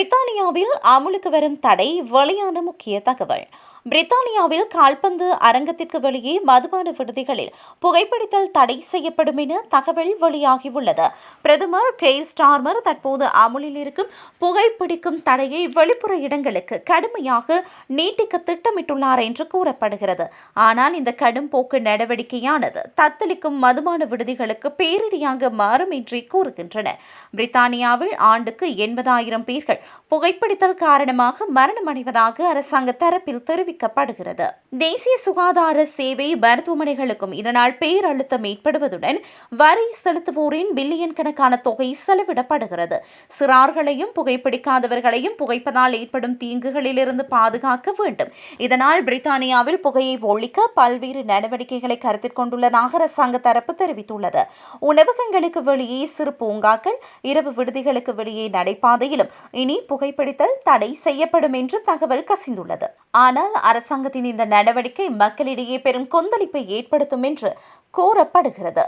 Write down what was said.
பிரித்தானியாவில் அமுலுக்கு வரும் தடை வெளியான முக்கிய தகவல். பிரித்தானியாவில் கால்பந்து அரங்கத்திற்கு வெளியே மதுபான விடுதிகளில் புகைப்பிடித்தல் தடை செய்யப்படும் என தகவல் வெளியாகியுள்ளது. பிரதமர் கெய்ர் ஸ்டார்மர் தற்போது அமுலில் இருக்கும் புகைப்பிடிக்கும் தடையை வெளிப்புற இடங்களுக்கு கடுமையாக நீட்டிக்க திட்டமிட்டுள்ளார் என்று கூறப்படுகிறது. ஆனால் இந்த கடும் போக்கு நடவடிக்கையானது தத்தளிக்கும் மதுபான விடுதிகளுக்கு பேரிடியாக மாறும் என்று கூறுகின்றனர் பிரித்தானியாவில் ஆண்டுக்கு எண்பதாயிரம் பேர்கள் புகைப்பிடித்தல் காரணமாக மரணமடைவதாக அரசாங்க தரப்பில் தெரிவிக்கப்படுகிறது. தேசிய சுகாதார சேவை மருத்துவமனைகளுக்கும் இதனால் பேரழுத்தம் ஏற்படுவதுடன் வரி செலுத்துவோரின் பில்லியன் கணக்கான தொகை செலவிடப்படுகிறது. சிறார்களையும் புகைப்பிடிக்காதவர்களையும் புகைப்பதால் ஏற்படும் தீங்குகளிலிருந்து பாதுகாக்க வேண்டும். இதனால் பிரித்தானியாவில் புகையை ஒழிக்க பல்வேறு நடவடிக்கைகளை கருத்தில் கொண்டுள்ளதாக அரசாங்க தரப்பு தெரிவித்துள்ளது. உணவகங்களுக்கு வெளியே சிறு பூங்காக்கள் இரவு விடுதிகளுக்கு வெளியே நடைபாதையிலும் இனி புகைப்பிடித்தல் தடை செய்யப்படும் என்று தகவல் கசிந்துள்ளது. ஆனால் அரசாங்கத்தின் இந்த நடவடிக்கை மக்களிடையே பெரும் கொந்தளிப்பை ஏற்படுத்தும் என்று கூறப்படுகிறது.